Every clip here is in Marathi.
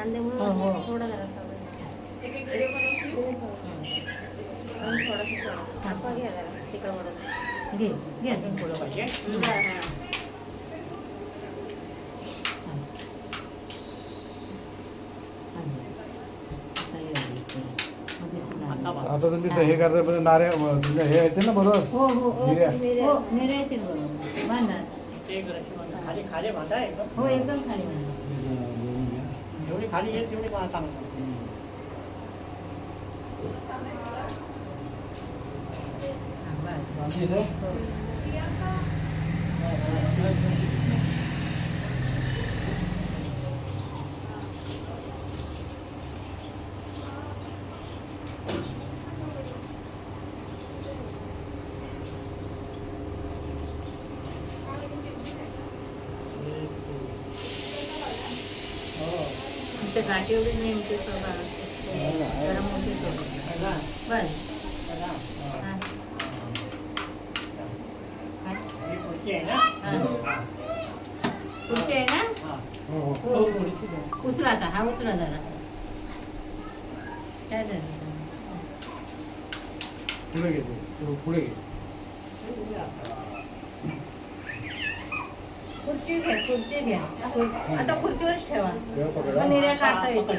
कांद्यामुळे हो, हो. थोडा जरा थोडासा थोडा घ्या जरा तिकडं घे घे. अजून थोडं पाहिजे. आता तुम्ही ते हे करता पण नारे तुमच्या हे येते ना बरोबर? हो हो हो निर्या. हो येतील बरोबर. बांधा खाली खाली बांधा एकदम. हो एकदम खाली बांधा जेवढी खाली येईल तेवढी चांगलं बस. आमच्या गाठी एवढी नाही आमची स्वभाव जरा मोठी सोडा बस हा. काय? ही पुढची आहे ना हा. पुढची आहे ना हा. हो हो हो, हो. उचला आता हा उचला जरा काय झालं? पुढे घे तू. पुढे घे खुर्ची घ्या खुर्ची घ्या आता खुर्चीवरच ठेवा. मग निर्या काढता दे.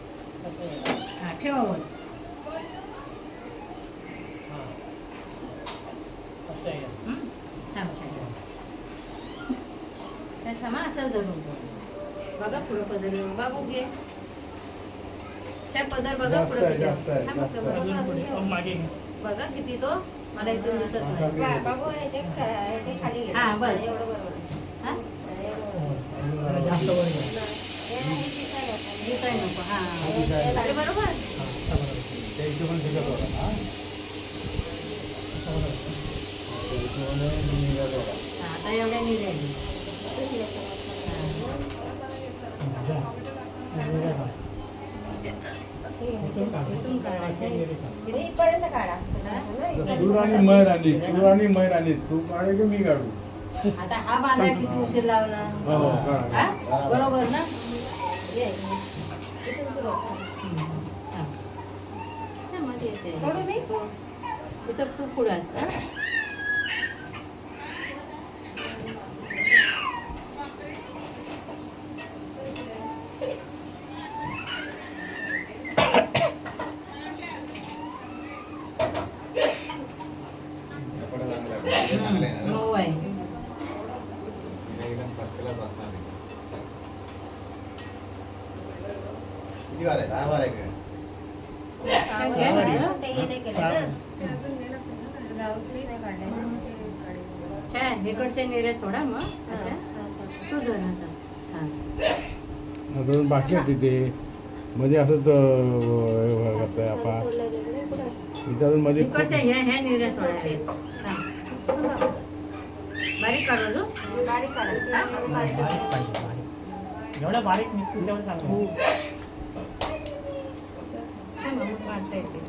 हा ठेवा वर हा. असं. हं? धरून. बघा पुढं पदर बाबू घे छान पदर बघा जास्त पुढं आहे, किती जास्त आहे, आहे. थांबा, जास्त आहे. बघा, अजून पुढे. बघा. मग मागे घे. बघा किती तो मला इथून दिसत नाही हा. बाबू याच्यात खा- याच्या खाली घे. हा, बस. एवढं बरोबर हा एवढं जरा जास्त वर घ्या. हे नाही, हे काय होतं? दिसाय नको हा दिसाय नको. अरे बरोबर हा, आता बरोबर. त्या हिशोबाने शिकत होता ना आता बरोबर. त्या हिशोबाने मी निघालो होता. हा, आता एवढ्या निघाली तूर आणि मैर आली तूर आणि मैर आली तू काढे की मी काढू? आता हा बांधा किती उशीर लावला? हो, हो? बरोबर ना? तू पुढं अस हा? हम्म, मऊ आहे किती वार आहे दहा वार आहे का सहा घ्या वर आहे, ना. पण ते हे नाही केलं किती वार आहे सहा वार आहे का सोडा मग अशा तू धर आता अजून बाकी आहे तिथे मध्ये असंच करताय आपण इथे अजून मध्ये ह्या ह्या बारीक काढू जो बारीक काढा. हा? बारीक निघतील तेवढं चांगलं मग काढता येते.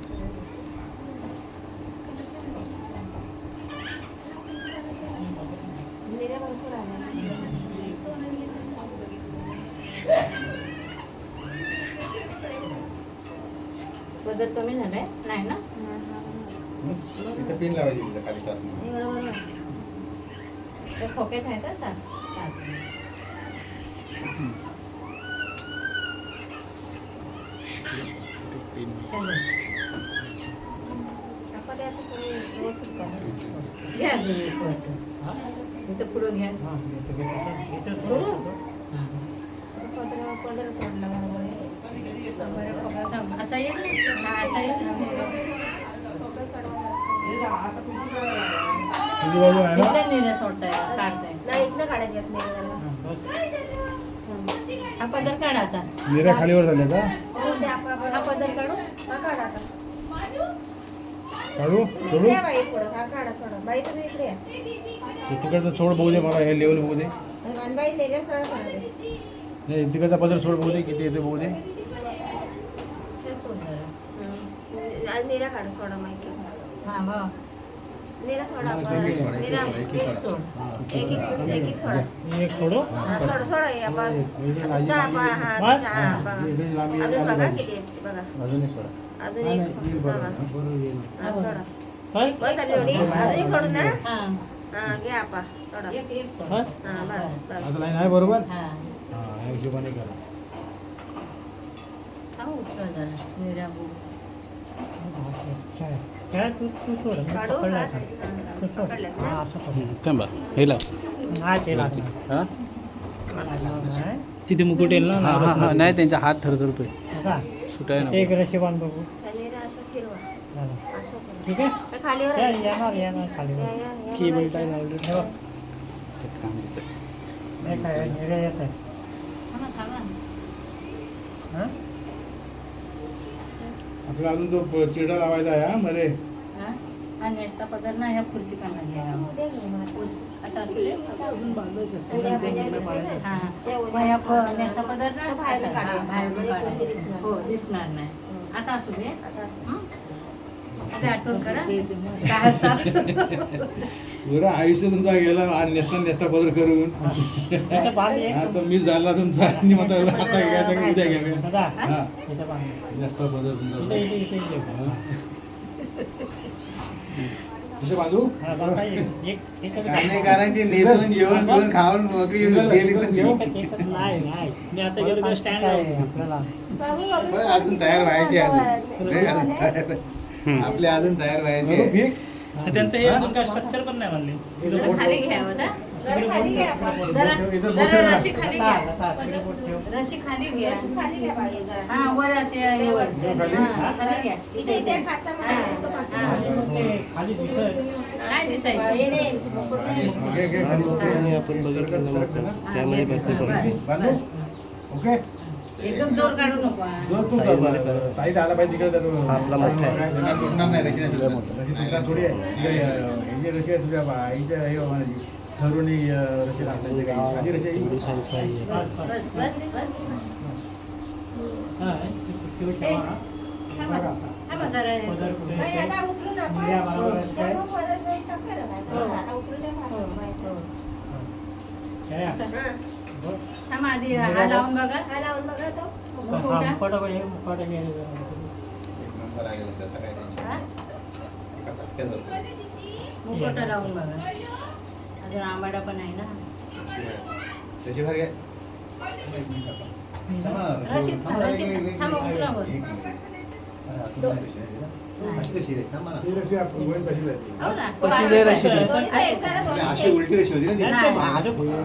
पदर कमी झालाय नाही ना इथे पिन लावायची खाली चार हे बरोबर आहे. ते खोक्यात आहेत आता. घ्या? इथं पुढं घ्या सोडू? पदर पदर सोडला. बरं, खबर थांब, असा येईल ना असा येईल तुझी बाजू काढताय नाही इथनं काढायची जरा. हा, पदर काढा आता खालीवर झाल्या का हो, आपण- हा पदर काढू हा काढा आता. काढू तुम्ही सोडू इकडे या बाई पुढं. हा काढा सोडा. बाई तुम्ही इकडे या. ते तिकडचं सोड बघू दे मला हे लेवल बघू दे आणि बाई निर्या सरळ काढा दे. नाही तिकडचा पदर सोड बघू दे किती येते बघू दे ते सोड जरा आज निर्या काढा सोडा माहिती हा हो निरा थोडा हा, निरा एक- एक सोड एक एक एक एक थोडा एक हा, थोडं थोडं हे आपण हा? हा, बघा अजून बघा. किती बघा अजून एक सोडा अजून हा, एक. हा, हा. हा, सोडा एवढी अजून एक ना हा हा घे आपा सोडा एक एक सोड? हा बस बस आता लाईन आहे बरोबर हा हा हिशोबाने करा हा उचल जरा निराबू काय? थांबा हे लाव तिथे मुकुट येईल ना हा नाही त्यांचा हात थरथरतोय बघा. सुटाय ते एक रशी बांध बघू ठीक आहे या, येणार येणार खाली या, या, या केबल बघायचं. लावली काय येत आहे हां आपला अजून तो चिरडा लावायचा आहे हा मध्ये हा नेसता पदर ना ह्या खुर्ची. आता असू दे अजून बांधायचे उद्या दिसते ना? ते मग उद्या ह्या प- नेसता पदर ना हा. दिसणार हो नाही. आता असू दे आता हं? आता आठवण करा. काय असतात पुरं आयुष्य तुमचा गेला आज नेसता नेसता बदल करून. मी झाला तुमचा आणि मग आता उद्या हा. बांध. नेसता बदल इथं, तुमचा कांदेकारांची नेसून येऊन घेऊन खाऊन मोकळी गेली पण ती. स्टँड आपल्याला बरं, अजून तयार व्हायची अजून. बाबू, नाही, अजून तयार आपले अजून तयार व्हायचे करू ठीक? त्यांचं हे अजून काय स्ट्रक्चर पण नाही म्हणले इथं जरा बोट खाली ठेव. घ्या बरं. जरा खाली घ्या आपण. जरा इथं बोट जरा ठेव. रशी खाली घ्या ठेव रशी खाली घ्या अशी खाली घ्या बाई जरा. हा वर अशी आहे वर खाली? हा, खाली घ्या इथे इथे हातामध्ये नाही, तो पाठी. हा. आणि मग ते खाली दिसत नाही हे दिसायची नाही, मुकुट नाही. घे, घे, खाली. सरक, सरक, सरक. त्यामध्ये बस, बांधू ओके एकदम जोर काढू नको. दोन तू कर. ताईट आला पाहिजे तिकडे तर- आपला मोठा आहे. त्यांना तुटणार नाही रशी नाही तुटणार. रशी तुटणार थोडी आहे तिकडे, अं, ही जी रशी आहे तुझ्या बा- आईच्या हे म्हणायची ठरवून ही, अं, रशी लागते साधी रशी आहे ही. बस बस बस हा, हा. थांबा थांबा जरा? आता उतरू नका. हो. हे. हा. थांबा आधी हा लावून बघा हा लावून बघा तो. हा, मुखवटा. मुखवटा बघ, मुखवटा घे. एक नंबर आहे गेला, तसं काही नाही. हा? एका पटक्यात होतं. मुखवटा लावून बघा अजून आंबाडा पण आहे ना रशी भर एक मिनिट. थांबा अशी. उलटी होती ना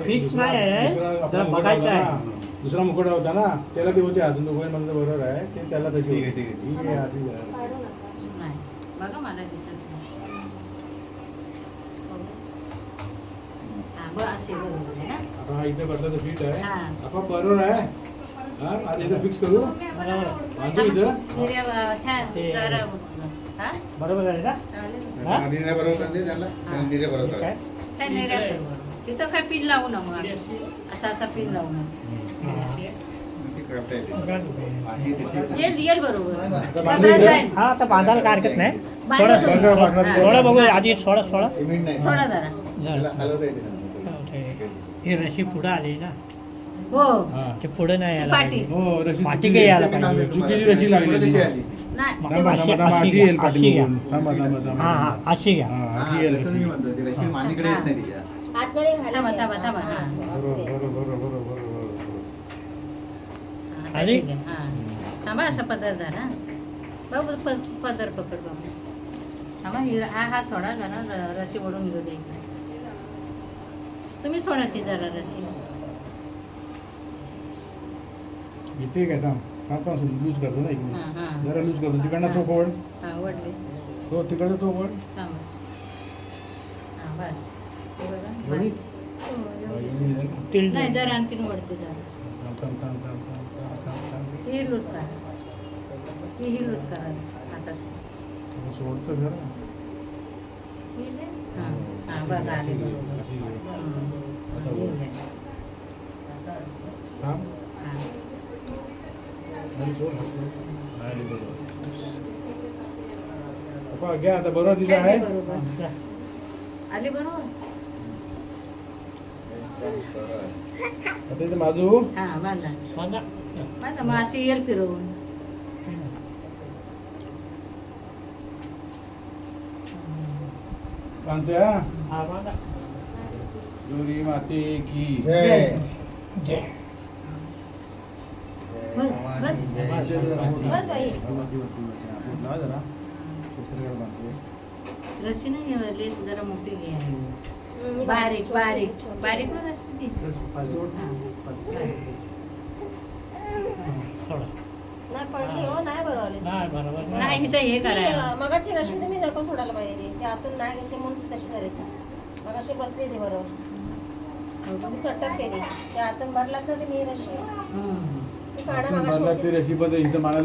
फिक्स नाही आहे दुसरा बघायचं होता आहे ना, दुसरा मुकुट होता ना त्याला ती होती अजून गोविंद म्हणतो बरोबर आहे ते त्याला तशी ठीक आहे. ठीक आहे. अशी बघा मला दिसत नाही हा इथे बसला तर फिट आहे. आपण बरोबर आहे फिक्स करू बरोबर आहे ना बरोबर बरोबर तिथं काय पिन लावू ना? मग असा असा पिन लावू ना. हा, बांधायला काय हरकत नाही. थोडं- तुम्ही. थोडं बांधा, हा. थोडं बघू आधी जरा. हलवता येते ना. ही रशी पुढं आली ना. हो. ते पुढे नाही यायला पाटी. पाहिजे. हो रशी पाठी चुकीची काही. यायला पाहिजे. तुम्हाला. चुकीची रशी लागली कशी ती. आली ती? नाही थांबा, ते थांबा, अशी- थांबा, अशी अशी घ्या, अशी. घ्या. थांबा, थांबा, थांबा. हा हा अशी घ्या हा, हा, अशी येईल तसं रशी. मी म्हणतो ती रशी मांडीकडे येत नाही तिच्या आतमध्ये घाला थांबा, ते थांबा, असं, थांबा, असं, हा. असं, बरोबर, असं. बरोबर, बरोबर, बरोबर, बरोबर. हा, आली? ठीक आहे. हा. थांबा असा पदर धरा बाबू प- पदर पकड बाबू थांबा ही हा हात सोडा जरा र- रशी ओढून घेऊ दे तुम्ही सोडा ती जरा रशी इथे काय थांब थांब थांब लूज करतो ना एक हा मिनिट. हा जरा लूज करतो तिकडनं तो कोण हा वडले तो तिकडं तो कोण थांबा हा बस हे बघा एवढी? बस. हो, हा, एवढी. एवढी आहे. टिल्ड नाही जरा आणखीन वडते जरा थांब, थांब, थांब, थांब, थांब, थांब, थांब, थांब. ही लूज करा ही ही लूज करा हातात थोडं सोडतो जरा ही दे. हा हा बघा आले अशी- बरोबर अशी- हम्म. आता ही वर. घ्या. थांब. हा. आणि सोड. आली बरोबर. पप्पा, घ्या आता बरोबर तिथं आहे बरोबर जा. आली बरोबर आता इथे बाजू हा बांधा बांधा बांधा मग अशी येईल फिरवून बांधतोय हा हा बांधा गौरी माते की जय जय बस, बस. बस बाई. रशी नाही लेस जरा मोठी घे. बारीक बारीक. छोटी. बारीक पण असते ती. हा, नाही पडली हो नाही बरोबर. नाही मी तर हे करायला. मगाची रशी तुम्ही नको सोडायला पाहिजे. ती आतून नाही घेतली म्हणून तशी झाली ती मगाशी बसली ती बरोबर. ती सटक केली. ते आतून भरला तर ती मी रशी आपण भरला ती रशी इथं मला